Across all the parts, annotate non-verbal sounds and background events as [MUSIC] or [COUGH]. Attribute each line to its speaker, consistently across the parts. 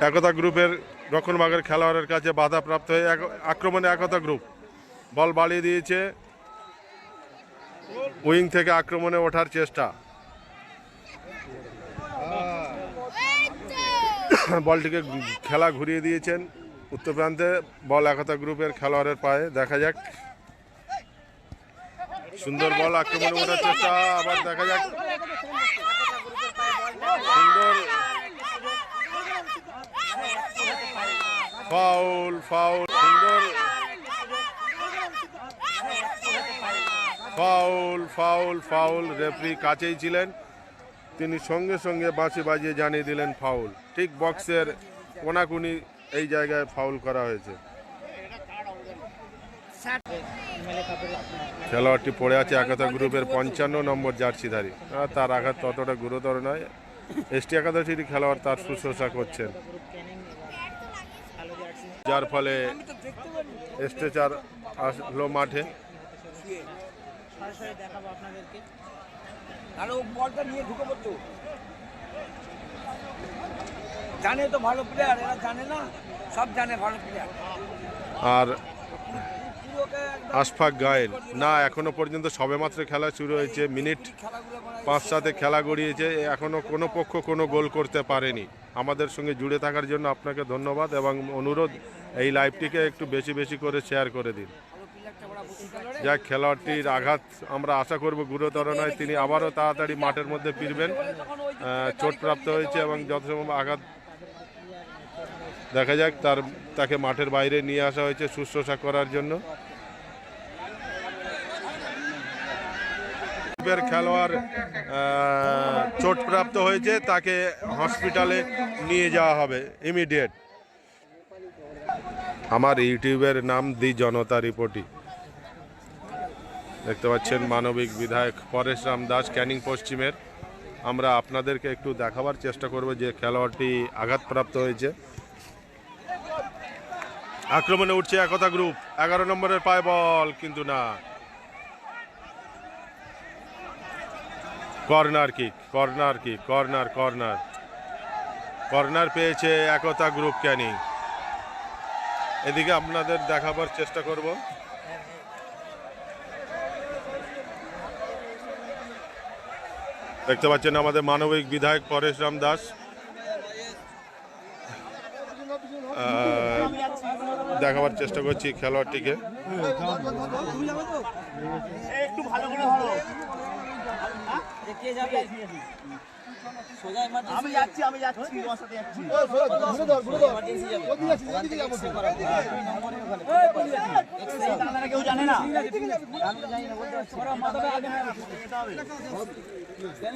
Speaker 1: একতা গ্রুপের রক্ষণভাগের খেলোয়াড়ের কাছে বাধাপ্রাপ্ত হয়ে আক্রমণে একতা গ্রুপ বল বাড়িয়ে দিয়েছে। উইং থেকে আক্রমণে ওঠার চেষ্টা। [COUGHS] বলটিকে খেলা ঘুরিয়ে দিয়েছেন উত্তর প্রান্তে বল একতা গ্রুপের খেলোয়াড়ের পায়ে, দেখা যাক। সুন্দর বল আক্রমণে ওঠার চেষ্টা, আবার দেখা যাক। সুন্দর ফাউল ফাউল সুন্দর ফাউল ফাউল ফাউল রেফরি কাছেই ছিলেন। তিনি সঙ্গে সঙ্গে বাঁশি বাজিয়ে জানিয়ে দিলেন ফাউল ঠিক বক্সের কোনাকুনি এই জায়গায় ফাউল করা হয়েছে। খেলোয়াড়টি পড়ে আছে একতা গ্রুপের পঞ্চান্ন নম্বর জার্সিধারী। তার আঘাত ততটা গুরুতর নয়। এসটি একাদশীর খেলোয়াড় তার শুশ্রূষা করছেন। যার ফলে স্ট্রেচার আসলো মাঠে
Speaker 2: সরাসরি দেখাবো আপনাদেরকে
Speaker 3: আর ও বলটা নিয়ে ঢুকে পড়তো জানে তো ভালো প্লেয়ার এরা জানে না সব জানে ভালো প্লেয়ার
Speaker 1: আর
Speaker 3: পুরোকে একদম
Speaker 1: আশফাক গায়েল। না, এখনও পর্যন্ত সবেমাত্র খেলা শুরু হয়েছে। মিনিট
Speaker 3: মানে
Speaker 1: পাঁচ সাথে খেলা গড়িয়েছে। এখনও কোনো পক্ষ কোনো গোল করতে পারেনি। আমাদের সঙ্গে জুড়ে থাকার জন্য আপনাকে ধন্যবাদ এবং অনুরোধ, এই লাইভটিকে একটু বেশি বেশি করে শেয়ার করে দিন। যা খেলোয়াড়টির আঘাত আমরা আশা করব গুরুতর নয়। তিনি আবারও তাড়াতাড়ি মাঠের মধ্যে ফিরবেন। চোটপ্রাপ্ত হয়েছে এবং যথাসম্ভব আঘাত দেখা যাক, তার, তাকে মাঠের বাইরে নিয়ে আসা হয়েছে শুশ্রূষা করার জন্য। গ্রুপের খেলোয়াড় চোটপ্রাপ্ত হয়েছে, তাকে হসপিটালে নিয়ে যাওয়া হবে ইমিডিয়েট আমার ইউটিউবের নাম দি জনতা রিপোর্টি দেখতে পাচ্ছেন মানবিক বিধায়ক পরেশ রাম দাস, ক্যানিং পশ্চিমের। আমরা আপনাদেরকে একটু দেখাবার চেষ্টা করব যে খেলোয়াড়টি আঘাতপ্রাপ্ত হয়েছে। আক্রমণে উঠছে একতা গ্রুপ এগারো নম্বরের পায় বল কিন্তু না। Corner kick corner kick corner corner. Corner পেয়েছে একতা গ্রুপ ক্যানিং। এদিকে আপনাদের দেখাবার চেষ্টা করব। দেখতে পাচ্ছেন আমাদের মানবিক বিধায়ক পরেশ রাম দাস। দেখাবার চেষ্টা করছি খেলোয়াড়টিকে।
Speaker 2: আমি যাচ্ছি আমি যাচ্ছি তোমার সাথে যাচ্ছি।
Speaker 3: X-ray
Speaker 2: কেউ জানে না
Speaker 3: আমি জানি না, বলতে পারছি না।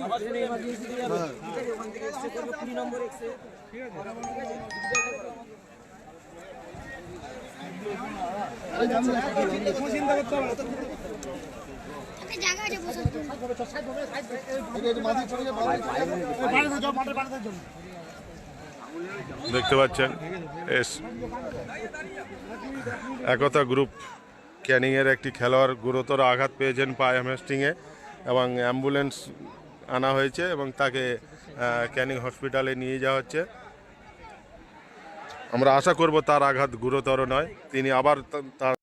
Speaker 3: আমার জন্য emergency দিয়ে যাবে। ওখান থেকে X-ray করব, নম্বর X-ray।
Speaker 4: একটা জায়গা আছে বসার জন্য
Speaker 1: দেখতে পাচ্ছেন, এস। একতা গ্রুপ ক্যানিংয়ের একটি খেলোয়াড় গুরুতর আঘাত পেয়েছেন পায়ে হ্যামস্ট্রিংয়ে এবং অ্যাম্বুলেন্স আনা হয়েছে এবং তাকে ক্যানিং হসপিটালে নিয়ে যাওয়া হচ্ছে। আমরা আশা করব তার আঘাত গুরুতর নয়। তিনি আবার তার